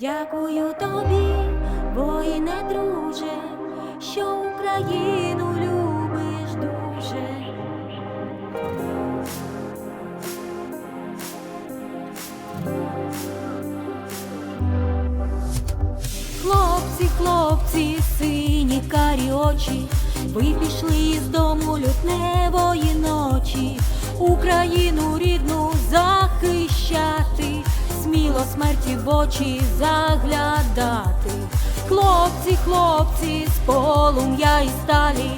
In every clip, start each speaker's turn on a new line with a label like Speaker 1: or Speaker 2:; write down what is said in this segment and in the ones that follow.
Speaker 1: Дякую тобі, воїне друже, що Україну любиш дуже. Хлопці, хлопці, сині карі очі, ви пішли з дому лютневої ночі, Україну смерті в очі заглядати. Хлопці, хлопці, з полум'я і сталі,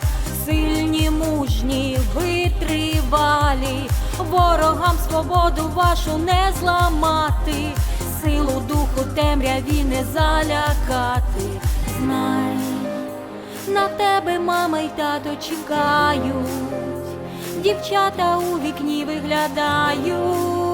Speaker 1: сильні, мужні, витривалі, ворогам свободу вашу не зламати, силу духу темряві не залякати. Знай, на тебе мама й тато чекають, дівчата у вікні виглядають.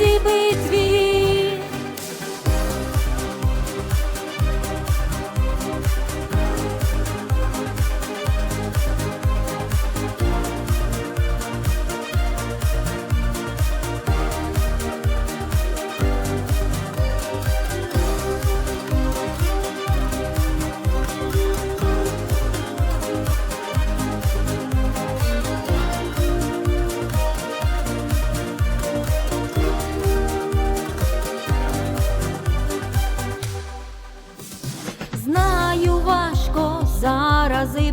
Speaker 1: в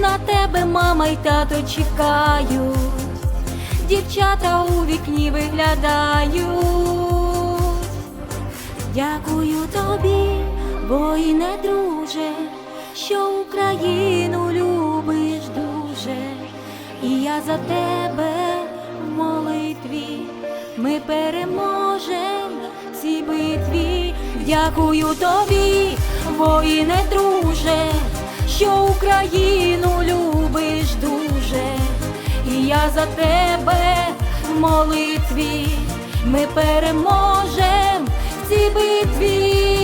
Speaker 1: на тебе мама й тато чекають, дівчата у вікні виглядають. Дякую тобі, воїне друже, що Україну любиш дуже, і я за тебе в молитві, ми переможем в цій битві. Дякую тобі, воїне друже, що Україну любиш дуже, і я за тебе в молитві, ми переможем в цій битві.